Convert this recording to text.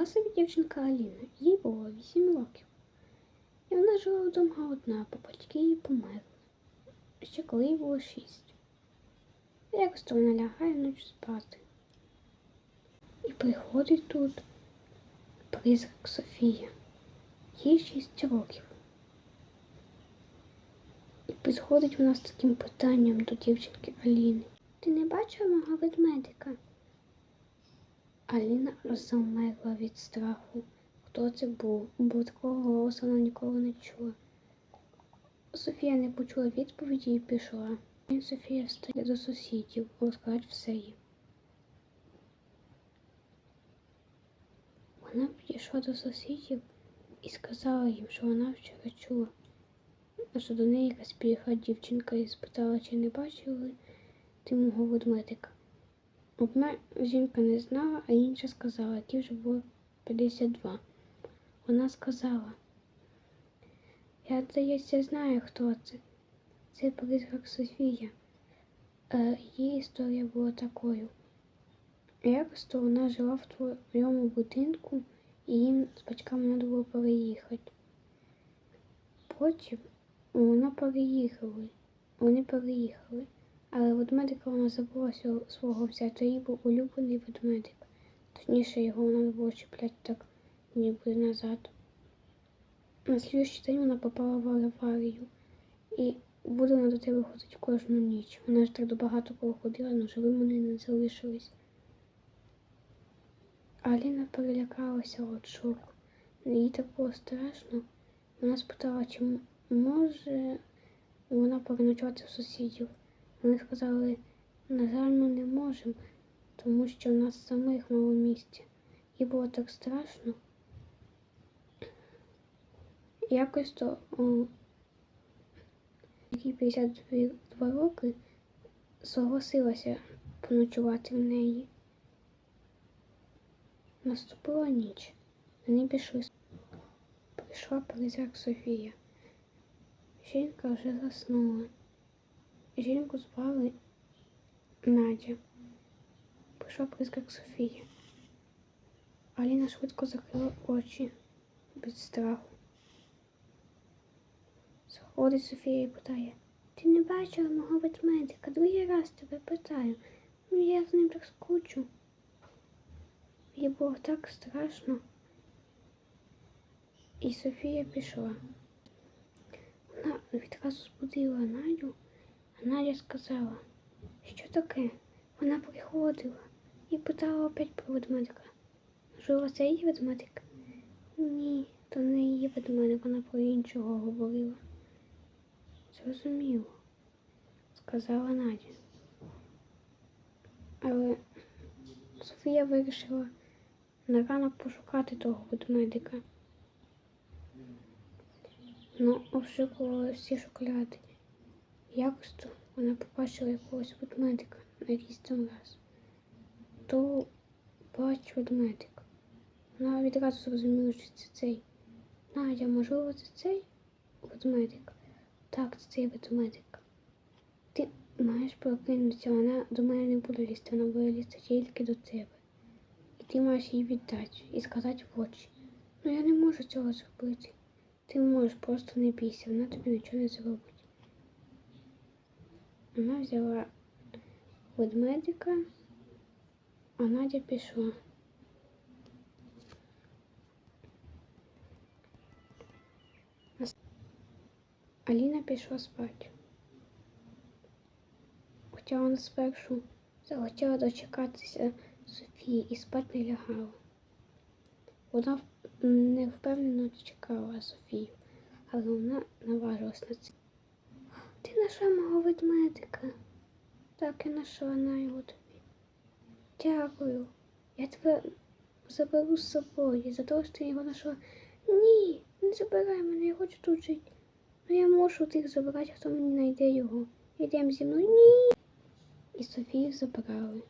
Жила собі дівчинка Аліна, їй було 8 років. І вона жила вдома одна, бо батьки її померли. Ще коли їй було 6. Якось то вона лягає ночі спати. І приходить тут призрак Софія. Їй 6 років. І підходить вона з таким питанням до дівчинки Аліни. Ти не бачила мого ведмедика? Аліна замерла від страху. Хто це був? Бо такого голосу вона ніколи не чула. Софія не почула відповіді і пішла. Софія встає до сусідів, розказать все їм. Вона підійшла до сусідів і сказала їм, що вона вчора чула, що до неї якась приїхала дівчинка і спитала, чи не бачили ти мого ведмедика. Одна жінка не знала, а інша сказала, ті вже було 52. Вона сказала, я, здається, знаю, хто це. Це призрак Софія. Е, її історія була такою. Якось то вона жила в твоєму будинку, і їм з батьками треба було переїхати. Потім вона переїхали. Вони переїхали. Але ведмедика вона забула свого взяти. Її був улюблений ведмедик. Точніше, його вона було чіпляти так ніби назад. На слідчий день вона попала в аварію. І буде вона до тебе ходити кожну ніч. Вона ж так до багато кого ходила, але живим вони не залишились. Аліна перелякалася від шоку. Їй так було страшно. Вона спитала, чи може вона переночувати в сусідів. Вони сказали, на жаль, ми не можемо, тому що в нас самих мало місця. Їй було так страшно. Якось то о, їй 52 роки согласилася поночувати в неї. Наступила ніч. Вони пішли. Прийшла призрак Софія. Жінка вже заснула. Жінку звали Надя. Прийшла призрак Софія. Аліна швидко закрила очі від страху. Заходить Софія і питає, ти не бачила мого ведмедика? Другий раз тебе питаю. Ну я з ним так скучу. Їй було так страшно. І Софія пішла. Вона відразу збудила Надю, Надя сказала, що таке? Вона приходила і питала опять про ведмедика. Можливо, це її ведмедик? Ні, то не її ведмедик, вона про іншого говорила. Зрозуміло, сказала Надя. Але Софія вирішила на ранок пошукати того ведмедика. Ну, обшукували всі шоколади. Якось вона побачила якогось ведмедика на якийсь там раз. То бач ведмедик. Вона відразу зрозуміла, що це цей. Надя, можливо, це цей ведмедик? Так, це цей ведмедик. Ти маєш прокинутися, вона до мене не буде лізти, вона буде лізти тільки до тебе. І ти маєш їй віддати і сказати в очі. Ну я не можу цього зробити. Ти можеш просто не бійся, вона тобі нічого не зробить. Вона взяла ведмедика, а Надя пішла. Аліна пішла спати. Хоча вона спершу захотіла дочекатися Софії і спати не лягала. Вона не впевнено чекала Софію, але вона наважилась на це. Ти нашла мого ведмедика. Так, я нашла на його тобі. Дякую. Я тебе заберу з собою за те, що ти його знайшла. Ні, не забирай мене, я хочу тут жити. Ну я можу тих забрати, хто мені знайде його. Йдемо зі мною. Ні. І Софію забрали.